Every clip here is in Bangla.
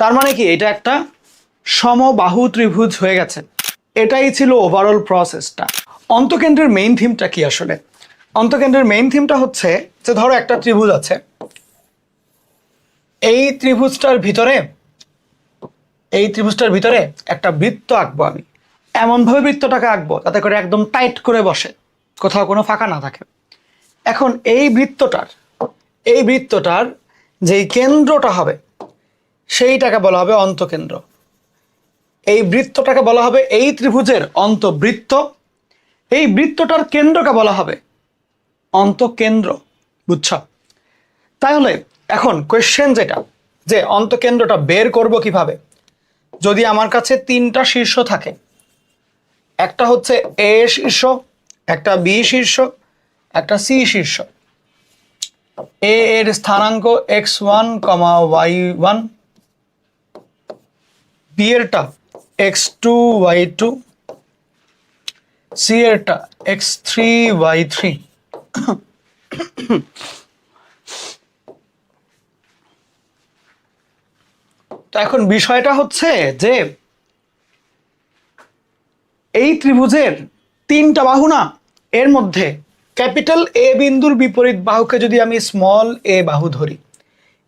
তার মানে কি? এটা একটা সমবাহু ত্রিভুজ হয়ে গেছে। এটাই ছিল ওভারঅল প্রসেসটা অন্তকেন্দ্রের মেইন থিমটা কি আসলে? অন্তকেন্দ্রের মেইন থিমটা হচ্ছে যে ধরো একটা ত্রিভুজ আছে। এই ত্রিভুজটার ভিতরে, এই ত্রিভুজটার ভিতরে একটা বৃত্ত আঁকবো আমি। এমনভাবে বৃত্তটাকে আঁকবো যাতে করে একদম টাইট করে বসে, কোথাও কোনো ফাঁকা না থাকে। এখন এই বৃত্তটার এই বৃত্তটার যেই কেন্দ্রটা হবে সেইটাকে বলা হবে অন্তকেন্দ্র। এই বৃত্তটাকে বলা হবে এই ত্রিভুজের অন্তবৃত্ত। এই বৃত্তটার কেন্দ্রকে বলা হবে অন্তকেন্দ্র, বুঝছ? তাহলে এখন কোয়েশ্চেন যেটা, যে অন্তকেন্দ্রটা বের করব কীভাবে? যদি আমার কাছে তিনটা শীর্ষ থাকে, একটা হচ্ছে এ শীর্ষ, একটা বি শীর্ষ, একটা সি শীর্ষ। এ এর স্থানাঙ্ক x one comma y one B এরটা x two y two C এরটা x three y three তো এখন বিষয়টা হচ্ছে যে এই ত্রিভুজের তিনটা বাহু না এর মধ্যে ক্যাপিটাল এ বিন্দুর বিপরীত বাহুকে যদি আমি স্মল এ বাহু ধরি,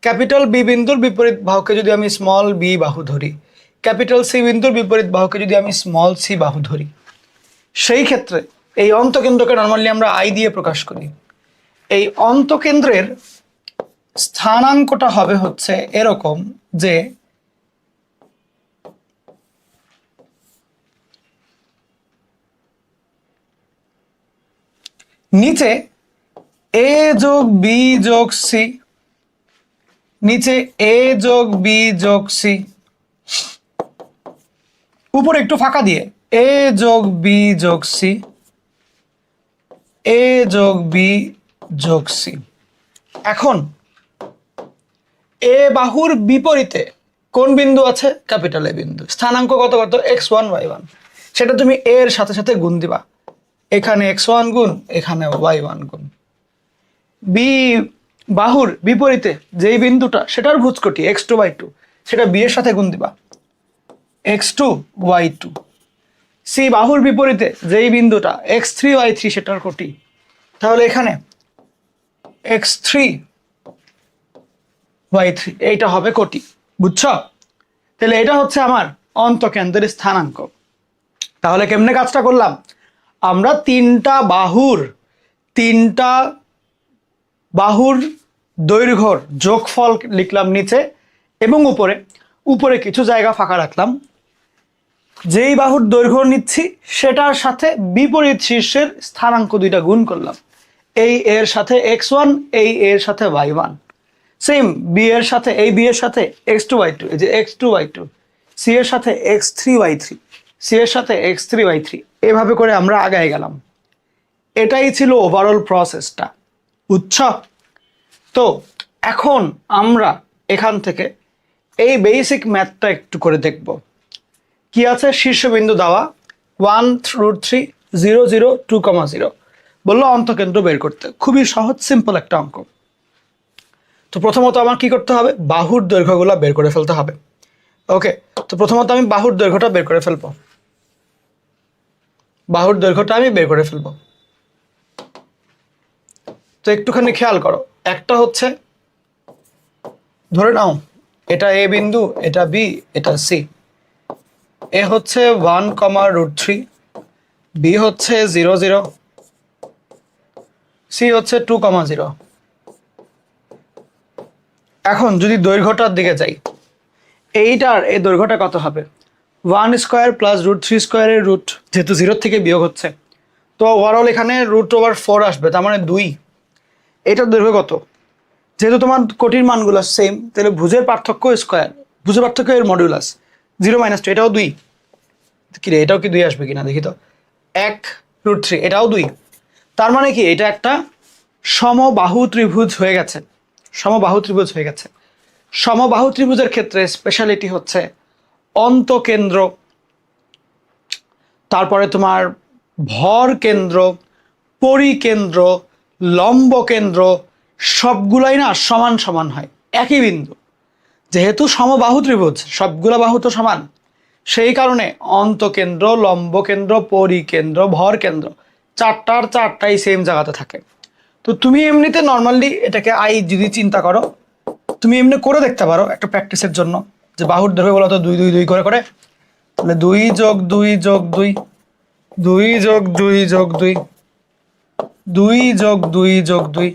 ক্যাপিটাল বি বিন্দুর বিপরীত বাহুকে যদি আমি স্মল বি বাহু ধরি ক্যাপিটাল সি বিন্দুর বিপরীত বাহুকে যদি আমি স্মল সি বাহু ধরি, সেই ক্ষেত্রে এই অন্তকেন্দ্রকে নর্মালি আমরা আই দিয়ে প্রকাশ করি। এই অন্তকেন্দ্রের স্থানাঙ্কটা হবে হচ্ছে এরকম যে নিচে এ যোগ বি যোগ সি নিচে এ যোগ বি যোগ সি উপরে একটু ফাঁকা দিয়ে, এ যোগ বি যোগ সি, এ যোগ বি যোগ সি। এখন, এ বাহুর বিপরীতে কোন বিন্দু আছে? ক্যাপিটাল এ বিন্দু। স্থানাঙ্ক কত কত? X one, y one. সেটা তুমি এর সাথে সাথে গুণ দিবা। এখানে এক্স ওয়ান গুণ, এখানে ওয়াই ওয়ান গুণ। বি বাহুর বিপরীতে যেই বিন্দুটা, সেটার ভুজকটি, এক্স টু বাই টু, সেটা বি এর সাথে গুণ দিবা। X two y two C বাহুর বিপরীতে যেই বিন্দুটা এক্স থ্রি ওয়াই থ্রি সেটার কোটি। তাহলে এখানে এক্স থ্রি ওয়াই থ্রি এইটা হবে কোটি। বুঝছ? তাহলে এটা হচ্ছে আমার অন্তকেন্দ্রের স্থানাঙ্ক। তাহলে কেমনে কাজটা করলাম? আমরা তিনটা বাহুর তিনটা বাহুর দৈর্ঘ্যর যোগফল লিখলাম নিচে এবং উপরে। উপরে কিছু জায়গা ফাঁকা রাখলাম। যেই বাহুর দৈর্ঘ্য নিচ্ছি, সেটার সাথে বিপরীত শীর্ষের স্থানাঙ্ক দুইটা গুণ করলাম। এই এর সাথে এক্স ওয়ান এই এর সাথে ওয়াই ওয়ান সেম বি এর সাথে, এই বি এর সাথে এক্স টু ওয়াই টু এই যে x two y two C এর সাথে x three y three C এর সাথে এক্স থ্রি ওয়াই থ্রি এভাবে করে আমরা আগায় গেলাম। এটাই ছিল ওভারঅল প্রসেসটা বুঝছ? তো, এখন আমরা এখান থেকে এই বেসিক ম্যাথটা একটু করে দেখব। কি আছে? শীর্ষবিন্দু দেওয়া। One root three zero zero two comma zero বলল অন্তকেন্দ্র বের করতে। খুবই সহজ সিম্পল একটা অঙ্ক। তো প্রথমত আমার কি করতে হবে? বাহুর দৈর্ঘ্যগুলো বের করে ফেলতে হবে। ওকে, তো প্রথমত আমি বাহুর দৈর্ঘ্যটা বের করে ফেলব। বাহুর দৈর্ঘ্যটা আমি বের করে ফেলব। তো একটুখানি খেয়াল করো। একটা হচ্ছে, ধরে নাও, এটা এ বিন্দু, এটা বি, এটা সি। এ হচ্ছে one comma root three B হচ্ছে জিরো জিরো সি হচ্ছে টু কমা জিরো এখন যদি দৈর্ঘ্যটার দিকে যাই, এইটার এই দৈর্ঘ্যটা কত হবে? One square plus root three স্কোয়ারের রুট যেহেতু জিরোর থেকে বিয়োগ হচ্ছে, তো ওভারঅল এখানে রুট ওভার ফোর আসবে, তার মানে দুই। এটার দৈর্ঘ্য কত? যেহেতু তোমার কোটির মানগুলো সেম তাহলে ভুজের পার্থক্য স্কোয়ার ভুজের পার্থক্য এর মডিউলাস জিরো মাইনাস টু এটাও দুই। কি রে এটাও কি দুই আসবে কিনা? দেখি তো। এক রুট থ্রি এটাও দুই। তার মানে কি? এটা একটা সমবাহু ত্রিভুজ হয়ে গেছে। সমবাহু ত্রিভুজ হয়ে গেছে। সমবাহু ত্রিভুজের ক্ষেত্রে স্পেশালিটি হচ্ছে অন্তকেন্দ্র। তারপরে তোমার ভর কেন্দ্র, পরিকেন্দ্র, লম্ব কেন্দ্র, সবগুলাই না সমান সমান হয়। একই বিন্দু। যেহেতু সমবাহু ত্রিভুজ, সবগুলো বাহু তো সমান। সেই কারণে অন্তকেন্দ্র, লম্বকেন্দ্র, পরিকেন্দ্র ভর কেন্দ্র চারটার চারটাই সেম জায়গাতে থাকে। তো তুমি এমনিতে নর্মালি এটাকে আই যদি চিন্তা করো, তুমি এমনি করে দেখতে পারো একটা প্র্যাকটিসের জন্য, যে বাহুর দৈর্ঘ্য বলো তো দুই দুই দুই করে করে। তাহলে দুই যোগ দুই যোগ দুই দুই যোগ দুই যোগ দুই দুই যোগ দুই যোগ দুই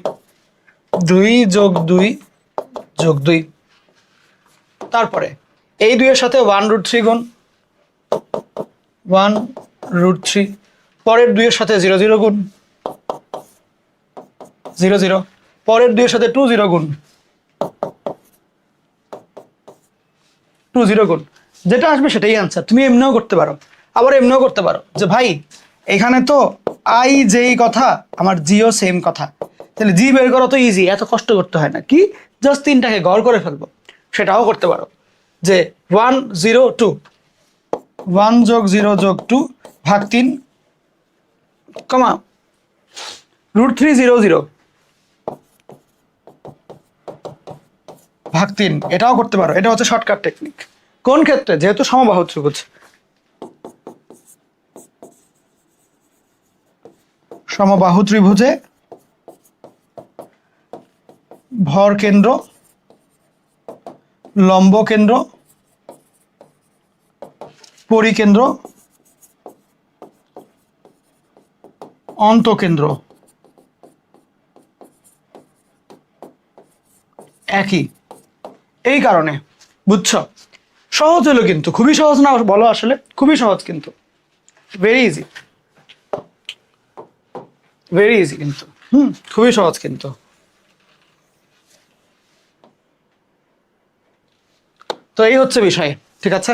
দুই যোগ দুই যোগ দুই। তারপরে, এই দুইয়ের সাথে ওয়ান রুট থ্রি গুণ ওয়ান রুট থ্রি পরের দুইয়ের সাথে জিরো জিরো গুণ জিরো জিরো পরের দুইয়ের সাথে টু জিরো গুণ টু জিরো গুণ। যেটা আসবে সেটাই আনসার তুমি এমনিও করতে পারো, আবার এমনিও করতে পারো যে ভাই, এখানে তো আই যেই কথা, আমার জিও সেম কথা। তাহলে জি বের করা তো ইজি এত কষ্ট করতে হয় না। কি? জাস্ট তিনটাকে গড় করে ফেলব। সেটাও করতে পারো। যে ওয়ান জিরো টু। ওয়ান যোগ জিরো যোগ টু ভাগ তিন। Comma root three zero zero ভাগ তিন এটাও করতে পারো। এটা হচ্ছে শর্টকাট টেকনিক কোন ক্ষেত্রে? যেহেতু সমবাহু ত্রিভুজ। সমবাহু ত্রিভুজে ভর কেন্দ্র লম্ব কেন্দ্র পরিকেন্দ্র, অন্তকেন্দ্র। একই। এই কারণে, বুঝছ? সহজ হলো কিন্তু, খুবই সহজ না বলো আসলে, খুবই সহজ কিন্তু। ভেরি ইজি ভেরি ইজি কিন্তু। হুম, খুবই সহজ কিন্তু। তো এই হচ্ছে বিষয় ঠিক আছে?